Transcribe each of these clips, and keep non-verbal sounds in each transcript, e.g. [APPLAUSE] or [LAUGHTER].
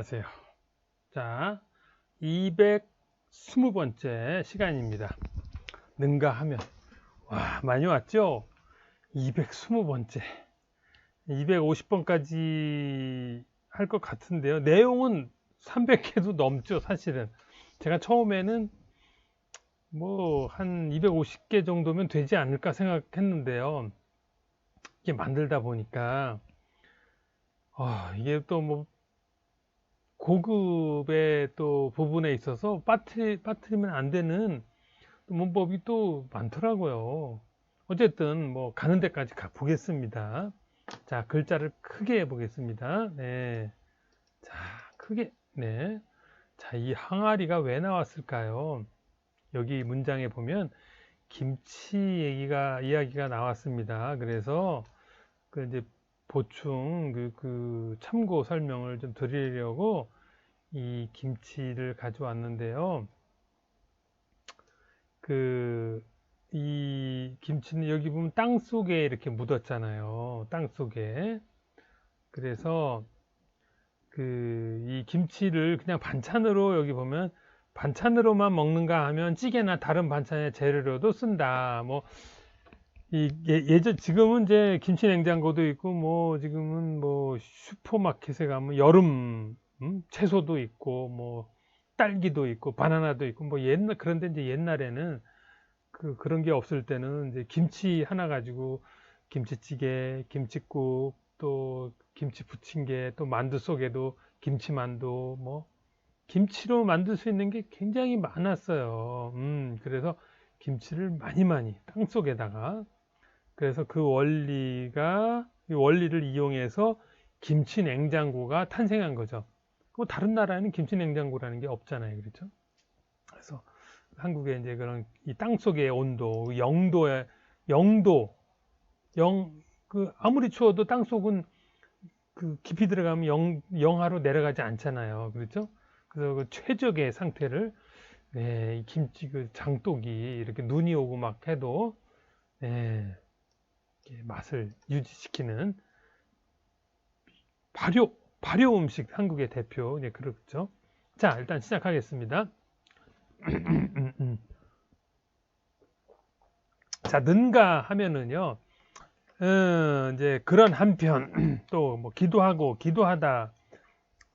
안녕하세요. 자, 220번째 시간입니다. 능가 하면. 와, 많이 왔죠? 220번째. 250번까지 할 것 같은데요. 내용은 300개도 넘죠, 사실은. 제가 처음에는 뭐, 한 250개 정도면 되지 않을까 생각했는데요. 이게 만들다 보니까, 아, 이게 또 뭐, 고급의 또 부분에 있어서 빠뜨리, 빠뜨리면 안 되는 문법이 또 많더라고요. 어쨌든 뭐 가는 데까지 가 보겠습니다. 자, 글자를 크게 해 보겠습니다. 네. 자, 크게. 네. 자, 이 항아리가 왜 나왔을까요? 여기 문장에 보면 김치 얘기가 이야기가 나왔습니다. 그래서 그 이제 보충 그, 그 참고 설명을 좀 드리려고 이 김치를 가져왔는데요. 그 이 김치는 여기 보면 땅 속에 이렇게 묻었잖아요. 땅 속에. 그래서 그 이 김치를 그냥 반찬으로 여기 보면 반찬으로만 먹는가 하면 찌개나 다른 반찬의 재료로도 쓴다. 뭐 이 예전 지금은 이제 김치 냉장고도 있고 뭐 지금은 뭐 슈퍼마켓에 가면 여름 음? 채소도 있고 뭐 딸기도 있고 바나나도 있고 뭐 옛날 그런데 이제 옛날에는 그 그런 게 없을 때는 이제 김치 하나 가지고 김치찌개, 김치국, 또 김치 부침개, 또 만두 속에도 김치만두 뭐 김치로 만들 수 있는 게 굉장히 많았어요. 음, 그래서 김치를 많이 많이 땅 속에다가 그래서 그 원리가 이 원리를 이용해서 김치 냉장고가 탄생한 거죠. 뭐 다른 나라에는 김치 냉장고라는 게 없잖아요. 그렇죠? 그래서 한국에 이제 그런 이 땅 속의 온도, 영도의 영도, 영 그 아무리 추워도 땅 속은 그 깊이 들어가면 영 영하로 내려가지 않잖아요. 그렇죠? 그래서 그 최적의 상태를 네, 이 김치 그 장독이 이렇게 눈이 오고 막 해도 네, 맛을 유지시키는 발효 발효 음식 한국의 대표 네 그렇죠. 자 일단 시작하겠습니다. [CLEARS THROAT] 자 는가 하면은요 음, 이제 그런 한편 [CLEARS THROAT] 또 뭐 기도하고 기도하다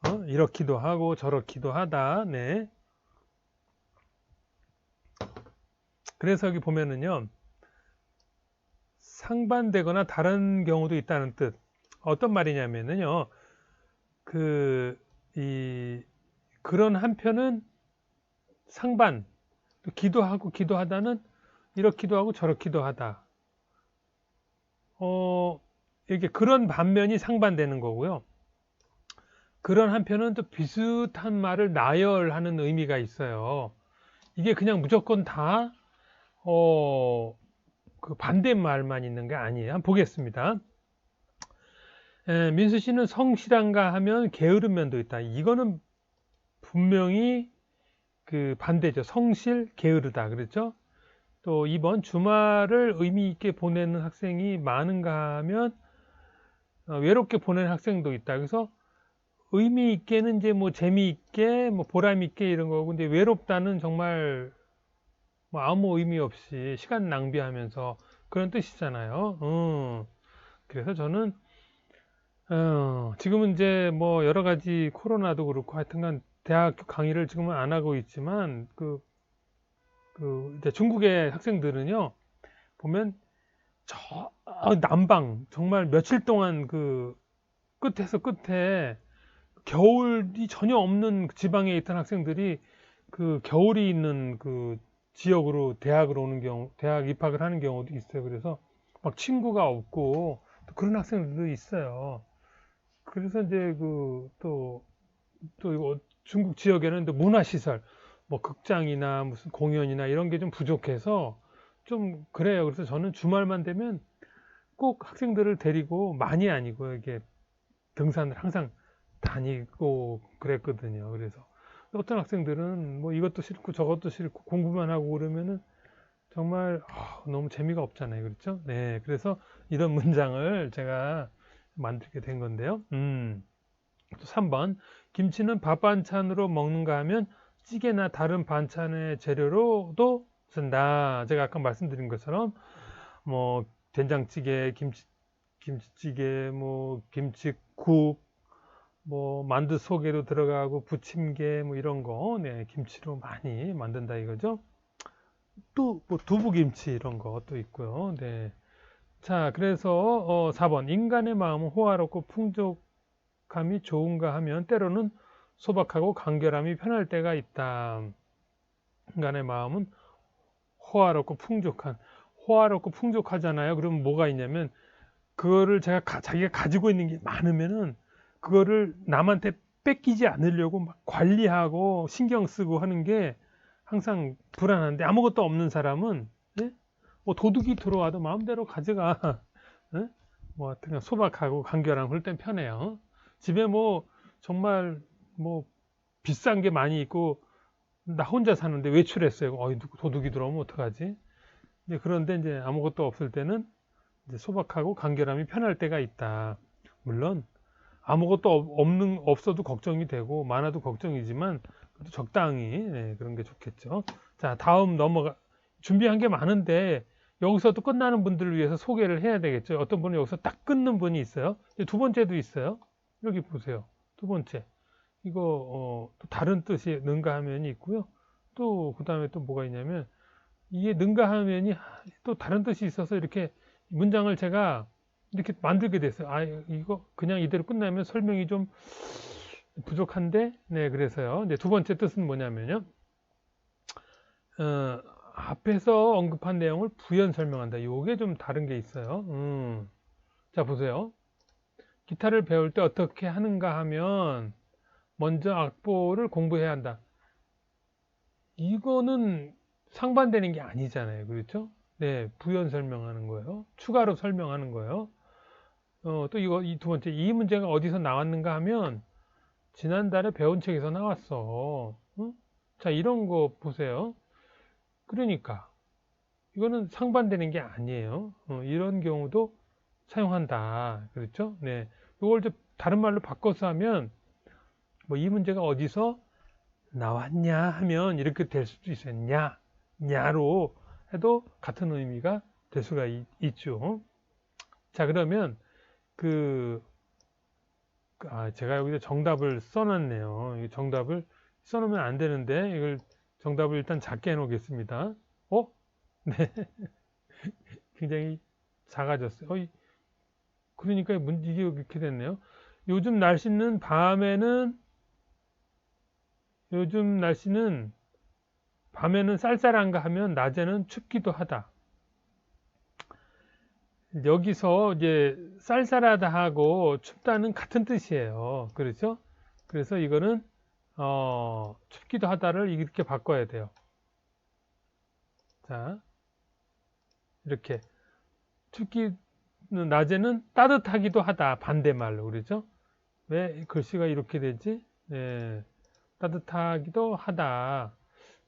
어? 이렇기도 하고 저렇기도 하다 네 그래서 여기 보면은요 상반되거나 다른 경우도 있다는 뜻 어떤 말이냐면은요 그, 이, 그런 한편은 상반, 기도하고 기도하다는 이렇기도 하고 저렇기도 하다. 어, 이게 그런 반면이 상반되는 거고요. 그런 한편은 또 비슷한 말을 나열하는 의미가 있어요. 이게 그냥 무조건 다, 어, 그 반대말만 있는 게 아니에요. 한번 보겠습니다. 에, 민수 씨는 성실한가 하면 게으른 면도 있다. 이거는 분명히 그 반대죠. 성실, 게으르다. 그랬죠? 또 이번 주말을 의미 있게 보내는 학생이 많은가 하면 어, 외롭게 보내는 학생도 있다. 그래서 의미 있게는 이제 뭐 재미있게, 뭐 보람 있게 이런 거고, 근데 외롭다는 정말 뭐 아무 의미 없이 시간 낭비하면서 그런 뜻이잖아요. 음. 그래서 저는 어, 지금은 이제 뭐 여러 가지 코로나도 그렇고 하여튼간 대학교 강의를 지금은 안 하고 있지만 그, 그 이제 중국의 학생들은요 보면 저 남방 정말 며칠 동안 그 끝에서 끝에 겨울이 전혀 없는 지방에 있던 학생들이 그 겨울이 있는 그 지역으로 대학을 오는 경우, 대학 입학을 하는 경우도 있어요. 그래서 막 친구가 없고 그런 학생들도 있어요. 그래서 이제 그 또 또 중국 지역에는 또 문화시설, 뭐 극장이나 무슨 공연이나 이런 게 좀 부족해서 좀 그래요. 그래서 저는 주말만 되면 꼭 학생들을 데리고 많이 아니고 이게 등산을 항상 다니고 그랬거든요. 그래서 어떤 학생들은 뭐 이것도 싫고 저것도 싫고 공부만 하고 그러면은 정말 아, 너무 재미가 없잖아요. 그렇죠? 네. 그래서 이런 문장을 제가 만들게 된 건데요. 음. 또 3번 김치는 밥 반찬으로 먹는가 하면 찌개나 다른 반찬의 재료로도 쓴다. 제가 아까 말씀드린 것처럼 뭐 된장찌개, 김치 김치찌개, 뭐 김치국, 뭐 만두 속에도 들어가고 부침개 뭐 이런 거, 네 김치로 많이 만든다 이거죠. 또 뭐 두부김치 이런 것도 있고요. 네. 자, 그래서 어, 4번 인간의 마음은 호화롭고 풍족함이 좋은가 하면 때로는 소박하고 간결함이 편할 때가 있다. 인간의 마음은 호화롭고 풍족한 호화롭고 풍족하잖아요. 그러면 뭐가 있냐면 그거를 제가 가, 자기가 가지고 있는 게 많으면은 그거를 남한테 뺏기지 않으려고 막 관리하고 신경 쓰고 하는 게 항상 불안한데 아무것도 없는 사람은 예? 뭐 도둑이 들어와도 마음대로 가져가. [LAUGHS] 예? 뭐 하여튼 소박하고 간결한 그럴 땐 편해요. 집에 뭐 정말 뭐 비싼 게 많이 있고 나 혼자 사는데 외출했어요. 어이 도둑이 들어오면 어떡하지? 이제 그런데 이제 아무것도 없을 때는 이제 소박하고 간결함이 편할 때가 있다. 물론 아무것도 없- 없는 없어도 걱정이 되고 많아도 걱정이지만 적당히 네, 그런 게 좋겠죠. 자 다음 넘어가 준비한 게 많은데 여기서도 끝나는 분들을 위해서 소개를 해야 되겠죠. 어떤 분은 여기서 딱 끊는 분이 있어요. 두 번째도 있어요. 여기 보세요. 두 번째 이거 어, 또 다른 뜻이 능가하면이 있고요. 또 그 다음에 또 뭐가 있냐면 이게 능가하면이 또 다른 뜻이 있어서 이렇게 문장을 제가 이렇게 만들게 됐어요. 아, 이거 그냥 이대로 끝나면 설명이 좀 부족한데, 네, 그래서요. 이제 두 번째 뜻은 뭐냐면요. 어, 앞에서 언급한 내용을 부연 설명한다. 요게 좀 다른 게 있어요. 음. 자, 보세요. 기타를 배울 때 어떻게 하는가 하면, 먼저 악보를 공부해야 한다. 이거는 상반되는 게 아니잖아요. 그렇죠? 네, 부연 설명하는 거예요. 추가로 설명하는 거예요. 어, 또 이거 이 두 번째 이 문제가 어디서 나왔는가 하면 지난달에 배운 책에서 나왔어. 응? 자, 이런 거 보세요. 그러니까 이거는 상반되는 게 아니에요. 어, 이런 경우도 사용한다. 그렇죠? 네. 이걸 좀 다른 말로 바꿔서 하면 뭐 이 문제가 어디서 나왔냐 하면 이렇게 될 수도 있어요. 냐, 냐로 해도 같은 의미가 될 수가 있, 있죠. 자, 그러면 그, 아, 제가 여기다 정답을 써놨네요. 이 정답을 써놓으면 안 되는데, 이걸 정답을 일단 작게 해놓겠습니다. 어? [LAUGHS] 네. 굉장히 작아졌어요. 어, 이- 그러니까 문, 이게 이렇게 됐네요. 요즘 날씨는 밤에는, 요즘 날씨는 밤에는 쌀쌀한가 하면 낮에는 춥기도 하다. 여기서 이제 쌀쌀하다 하고 춥다는 같은 뜻이에요. 그렇죠? 그래서 이거는 어, 춥기도 하다를 이렇게 바꿔야 돼요. 자, 이렇게 춥기 낮에는 따뜻하기도 하다 반대말로 그러죠? 왜 글씨가 이렇게 되지? 네, 따뜻하기도 하다.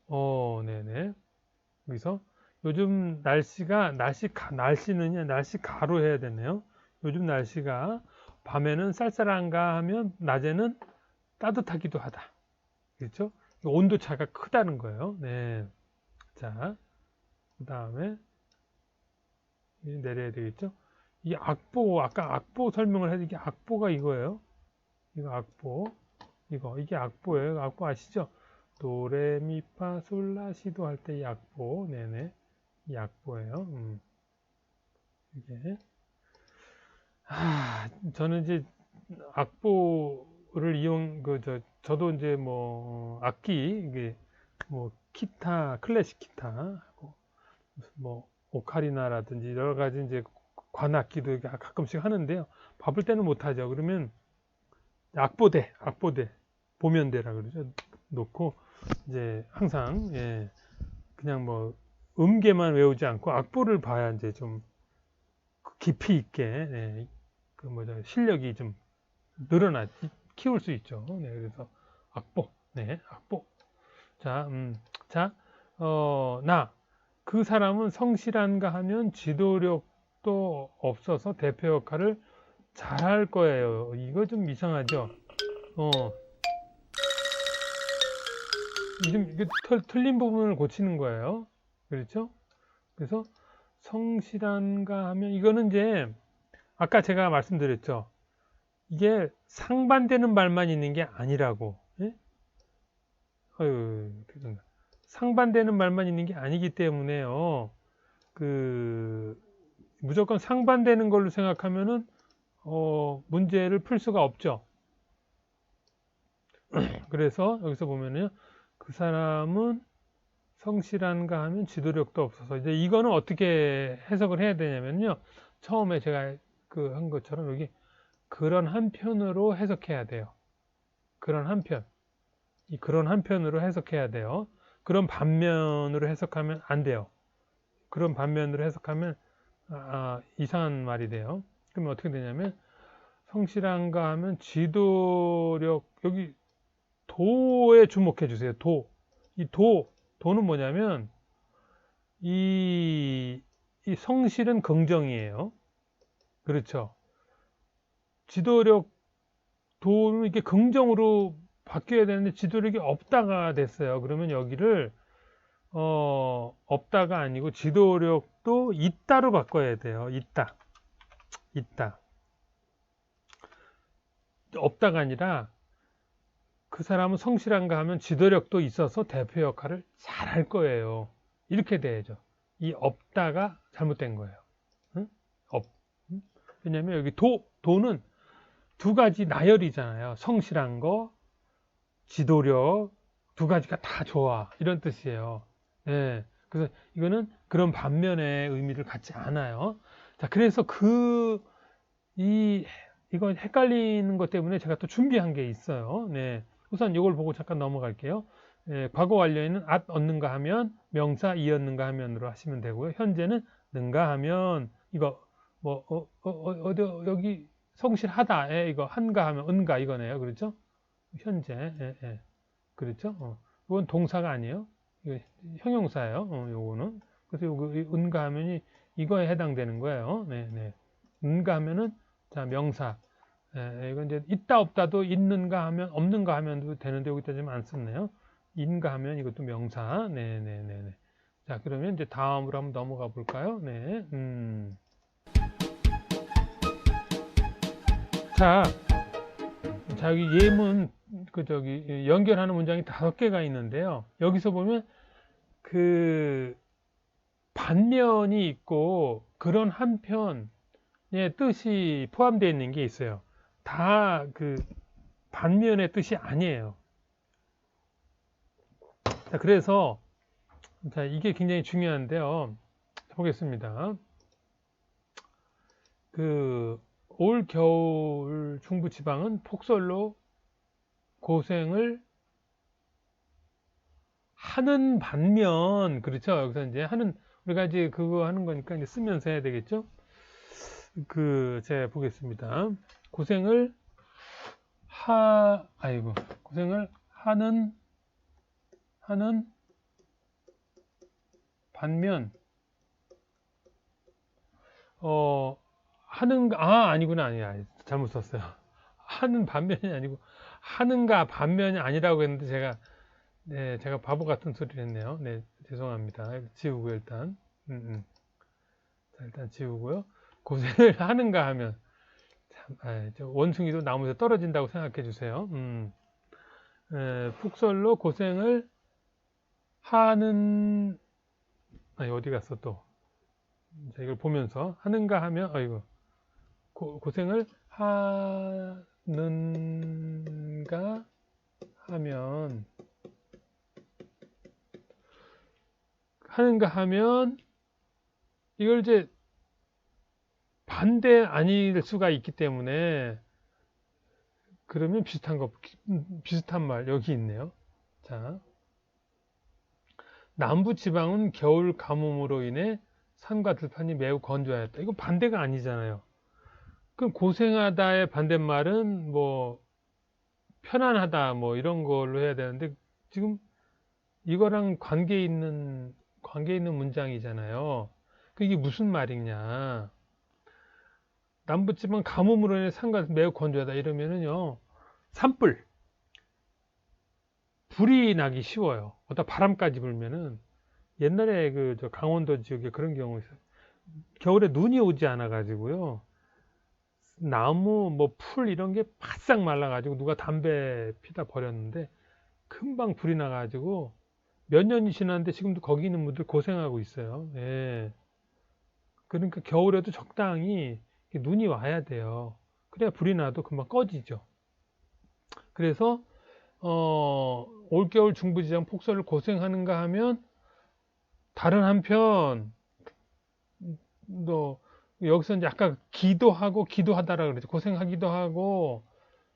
어, 네네. 여기서 요즘 날씨가 날씨 가, 날씨는요 날씨 가로 해야 되네요. 요즘 날씨가 밤에는 쌀쌀한가 하면 낮에는 따뜻하기도 하다. 그렇죠? 온도 차가 크다는 거예요. 네. 자, 그 다음에 내려야 되겠죠? 이 악보 아까 악보 설명을 해도 이게 악보가 이거예요. 이거 악보 이거 이게 악보예요. 악보 아시죠? 도레미파 솔라시도 할 때 이 악보 네네 이 악보예요. 음. 이게 아 저는 이제 악보 를 이용 그 저 저도 이제 뭐 악기 이게 뭐 기타 클래식 기타 뭐 오카리나라든지 여러 가지 이제 관악기도 가끔씩 하는데요. 바쁠 때는 못 하죠. 그러면 악보대 악보대 보면대라 그러죠. 놓고 이제 항상 예 그냥 뭐 음계만 외우지 않고 악보를 봐야 이제 좀 깊이 있게 예, 그 뭐죠 실력이 좀 늘어나 키울 수 있죠. 네, 그래서 악보, 네, 악보. 자, 음, 자, 어, 나 그 사람은 성실한가 하면 지도력도 없어서 대표 역할을 잘 할 거예요. 이거 좀 이상하죠. 어. 지금 이게 틀- 틀린 부분을 고치는 거예요. 그렇죠? 그래서 성실한가 하면 이거는 이제 아까 제가 말씀드렸죠. 이게 상반되는 말만 있는 게 아니라고. 예? 어휴. 상반되는 말만 있는 게 아니기 때문에요. 그 무조건 상반되는 걸로 생각하면은 어, 문제를 풀 수가 없죠. [CLEARS THROAT] 그래서 여기서 보면은 그 사람은 성실한가 하면 지도력도 없어서 이제 이거는 어떻게 해석을 해야 되냐면요. 처음에 제가 그 한 것처럼 여기 그런 한편으로 해석해야 돼요. 그런 한편. 이 그런 한편으로 해석해야 돼요. 그런 반면으로 해석하면 안 돼요. 그런 반면으로 해석하면 아, 아, 이상한 말이 돼요. 그러면 어떻게 되냐면 성실한가 하면 지도력 여기 도에 주목해 주세요. 도. 이 도, 도는 뭐냐면 이, 이 성실은 긍정이에요. 그렇죠. 지도력 도는 이렇게 긍정으로 바뀌어야 되는데 지도력이 없다가 됐어요. 그러면 여기를 어, 없다가 아니고 지도력도 있다로 바꿔야 돼요. 있다. 있다. 없다가 아니라 그 사람은 성실한가 하면 지도력도 있어서 대표 역할을 잘 할 거예요. 이렇게 돼야죠. 이 없다가 잘못된 거예요. 응? 없. 응? 왜냐면 여기 도, 도는 두 가지 나열이잖아요. 성실한 거, 지도력, 두 가지가 다 좋아. 이런 뜻이에요. 예. 그래서 이거는 그런 반면의 의미를 갖지 않아요. 자, 그래서 그, 이, 이거 헷갈리는 것 때문에 제가 또 준비한 게 있어요. 네. 우선 이걸 보고 잠깐 넘어갈게요. 예, 과거 완료에는 at 얻는가 하면 명사 이 얻는가 하면으로 하시면 되고요. 현재는 는가 하면 이거 뭐 어, 어, 어, 디 여기 성실하다 예, 이거 한가 하면 은가 이거네요. 그렇죠? 현재 예, 예. 그렇죠? 어. 이건 동사가 아니에요. 이거 형용사예요. 어, 요거는 그래서 요거 이 은가 하면이 이거에 해당되는 거예요. 네, 네. 은가 하면은 자 명사 예, 이건 이제 있다 없다도 있는가 하면 없는가 하면도 되는데 여기다 좀안 썼네요. 인가 하면 이것도 명사. 네, 네, 네, 네. 자, 그러면 이제 다음으로 한번 넘어가 볼까요? 네. 음. 자, 자 여기 예문 그 저기 연결하는 문장이 다섯 개가 있는데요. 여기서 보면 그 반면이 있고 그런 한편의 뜻이 포함되어 있는 게 있어요. 다 그 반면의 뜻이 아니에요. 자, 그래서 자, 이게 굉장히 중요한데요. 보겠습니다. 그 올 겨울 중부 지방은 폭설로 고생을 하는 반면 그렇죠. 여기서 이제 하는 우리가 이제 그거 하는 거니까 이제 쓰면서 해야 되겠죠. 그 제가 보겠습니다. 고생을 하 아이고 고생을 하는 하는 반면 어 하는 아 아니구나. 아니야 잘못 썼어요. 하는 반면이 아니고 하는가 반면이 아니라고 했는데 제가 네 제가 바보 같은 소리를 했네요. 네 죄송합니다. 지우고 일단. 음, 음. 자, 일단 지우고요. 고생을 [LAUGHS] 하는가 하면 참, 아, 원숭이도 나무에서 떨어진다고 생각해 주세요. 음. 에, 폭설로 고생을 하는 아니 어디 갔어 또? 자, 이걸 보면서 하는가 하면 아이고 고, 고생을 하는가 하면 하는가 하면 이걸 이제 반대 아닐 수가 있기 때문에 그러면 비슷한 거 비슷한 말 여기 있네요. 자, 남부 지방은 겨울 가뭄으로 인해 산과 들판이 매우 건조하였다. 이거 반대가 아니잖아요. 그럼 고생하다의 반대말은 뭐 편안하다 뭐 이런 걸로 해야 되는데 지금 이거랑 관계 있는 관계 있는 문장이잖아요. 그게 무슨 말이냐? 남부지방 가뭄으로 인해 산과 매우 건조하다 이러면은요 산불 불이 나기 쉬워요. 어디다 바람까지 불면은 옛날에 그저 강원도 지역에 그런 경우 있어요. 겨울에 눈이 오지 않아 가지고요. 나무 뭐 풀 이런 게 바싹 말라 가지고 누가 담배 피다 버렸는데 금방 불이 나 가지고 몇 년이 지났는데 지금도 거기 있는 분들 고생하고 있어요. 예. 그러니까 겨울에도 적당히 눈이 와야 돼요. 그래야 불이 나도 금방 꺼지죠. 그래서 어, 올겨울 중부지방 폭설을 고생하는가 하면 다른 한편 너 여기서 이제 아까 기도하고 기도하다라 그랬죠. 고생하기도 하고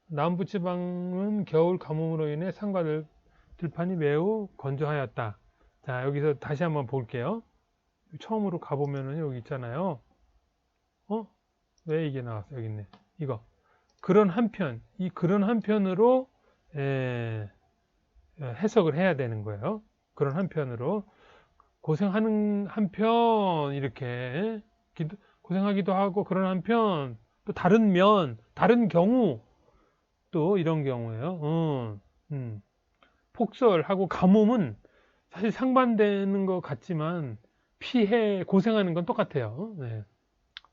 남부지방은 겨울 가뭄으로 인해 산과 들판이 매우 건조하였다. 자 여기서 다시 한번 볼게요. 처음으로 가보면은 여기 있잖아요. 어? 왜 이게 나왔어? 여기 있네. 이거. 그런 한편, 이 그런 한편으로 에, 해석을 해야 되는 거예요. 그런 한편으로 고생하는 한편 이렇게 기도, 고생하기도 하고 그런 한편 또 다른 면, 다른 경우 또 이런 경우예요. 음, 음. 폭설하고 가뭄은 사실 상반되는 것 같지만 피해 고생하는 건 똑같아요. 네.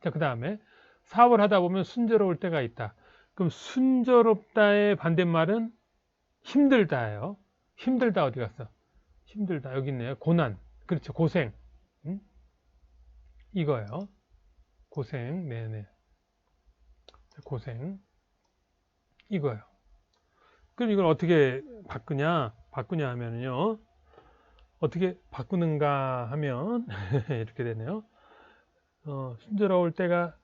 자, 그 다음에 사업을 하다 보면 순조로울 때가 있다. 그럼 순조롭다의 반대말은 힘들다예요. 힘들다 어디 갔어? 힘들다 여기 있네요. 고난. 그렇죠. 고생. 응? 이거예요. 고생. 네네. 고생. 이거예요. 그럼 이걸 어떻게 바꾸냐? 바꾸냐 하면요. 어떻게 바꾸는가 하면 [LAUGHS] 이렇게 되네요. 어, 순조로울 때가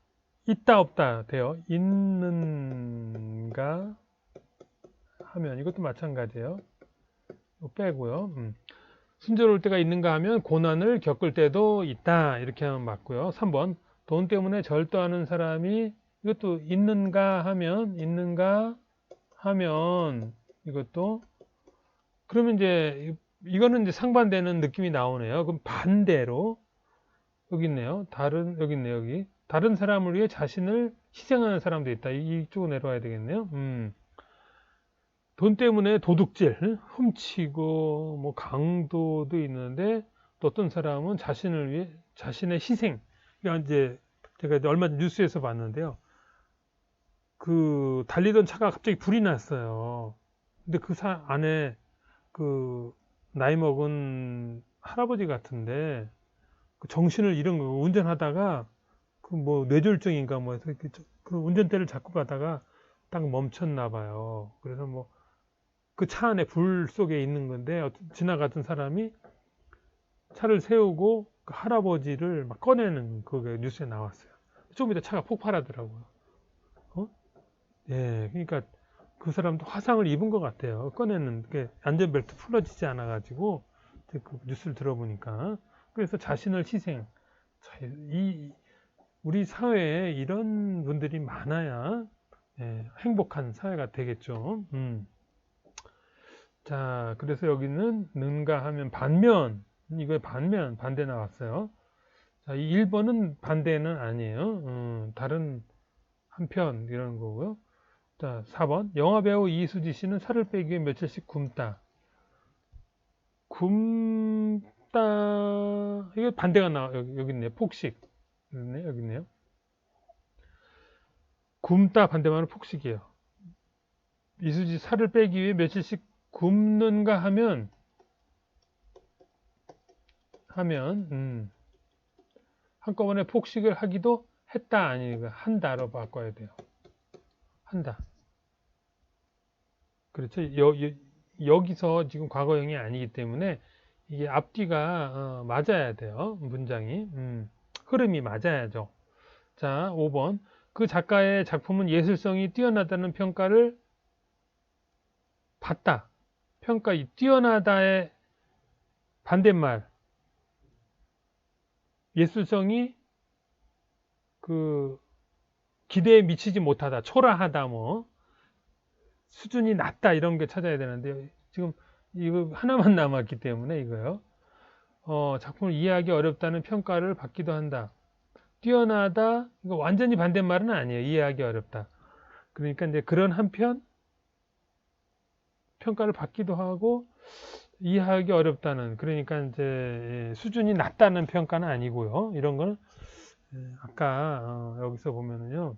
있다 없다 돼요. 있는가 하면 이것도 마찬가지예요. 빼고요. 음. 순조로울 때가 있는가 하면 고난을 겪을 때도 있다. 이렇게 하면 맞고요. 3번 돈 때문에 절도하는 사람이 이것도 있는가 하면 있는가 하면 이것도 그러면 이제 이거는 이제 상반되는 느낌이 나오네요. 그럼 반대로 여기 있네요. 다른 여기 있네요. 여기 다른 사람을 위해 자신을 희생하는 사람도 있다. 이쪽으로 내려와야 되겠네요. 음. 돈 때문에 도둑질, 훔치고 뭐 강도도 있는데 또 어떤 사람은 자신을 위해 자신의 희생. 그러니까 이제 제가 얼마 전 뉴스에서 봤는데요. 그 달리던 차가 갑자기 불이 났어요. 근데 그차 안에 그 나이 먹은 할아버지 같은데 그 정신을 잃은 거 운전하다가 그 뭐 뇌졸중인가 뭐 해서 그 운전대를 잡고 가다가 딱 멈췄나 봐요. 그래서 뭐 그 차 안에 불 속에 있는 건데 지나가던 사람이 차를 세우고 그 할아버지를 막 꺼내는 그게 뉴스에 나왔어요. 좀 이따 차가 폭발하더라고요. 어? 예, 그러니까 그 사람도 화상을 입은 것 같아요. 꺼내는 게 안전벨트 풀어지지 않아가지고 그 뉴스를 들어보니까 그래서 자신을 희생. 이 우리 사회에 이런 분들이 많아야 예, 행복한 사회가 되겠죠. 음. 자, 그래서 여기는 는가 하면 반면 이거에 반면 반대 나왔어요. 자, 이 1번은 반대는 아니에요. 음, 다른 한편 이런 거고요. 자, 4번. 영화배우 이수지 씨는 살을 빼기 위해 며칠씩 굶다. 굶다. 이거 반대가 나와. 여기, 여기 있네. 폭식. 있네. 여기 있네요. 굶다 반대말은 폭식이에요. 이수지 살을 빼기 위해 며칠씩 굶는가 하면 하면 음, 한꺼번에 폭식을 하기도 했다 아니니까 한다로 바꿔야 돼요. 한다. 그렇죠. 여, 여 기서 지금 과거형이 아니기 때문에 이게 앞뒤가 어, 맞아야 돼요. 문장이. 음, 흐름이 맞아야죠. 자, 5번. 그 작가의 작품은 예술성이 뛰어나다는 평가를 받다. 평가 이 뛰어나다의 반대말. 예술성이 그 기대에 미치지 못하다, 초라하다, 뭐 수준이 낮다 이런 게 찾아야 되는데 지금 이거 하나만 [LAUGHS] 남았기 때문에 이거요. 어, 작품을 이해하기 어렵다는 평가를 받기도 한다. 뛰어나다 이거 완전히 반대말은 아니에요. 이해하기 어렵다. 그러니까 이제 그런 한편 평가를 받기도 하고 이해하기 어렵다는 그러니까 이제 예, 수준이 낮다는 평가는 아니고요. 이런 거는 예, 아까 어, 여기서 보면은요.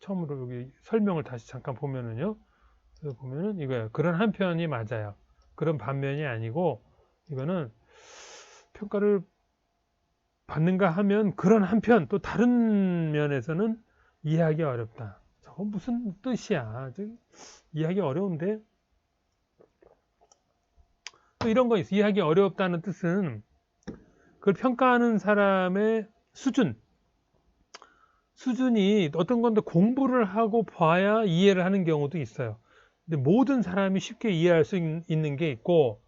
처음으로 여기 설명을 다시 잠깐 보면은요. 보면은 이거예요. 그런 한편이 맞아요. 그런 반면이 아니고 이거는 평가를 받는가 하면 그런 한편 또 다른 면에서는 이해하기 어렵다. 저거 무슨 뜻이야? 저 이해하기 어려운데 또 이런 거 있어. 이해하기 어렵다는 뜻은 그걸 평가하는 사람의 수준, 수준이 어떤 건데 공부를 하고 봐야 이해를 하는 경우도 있어요. 근데 모든 사람이 쉽게 이해할 수 있- 있는 게 있고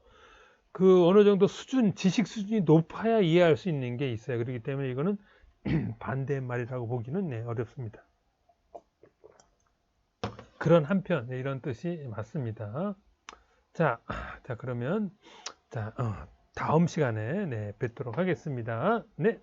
그 어느 정도 수준, 지식 수준이 높아야 이해할 수 있는 게 있어요. 그렇기 때문에 이거는 [CLEARS THROAT] 반대말이라고 보기는 네, 어렵습니다. 그런 한편 네, 이런 뜻이 맞습니다. 자, 자 그러면 자 어, 다음 시간에 네, 뵙도록 하겠습니다. 네.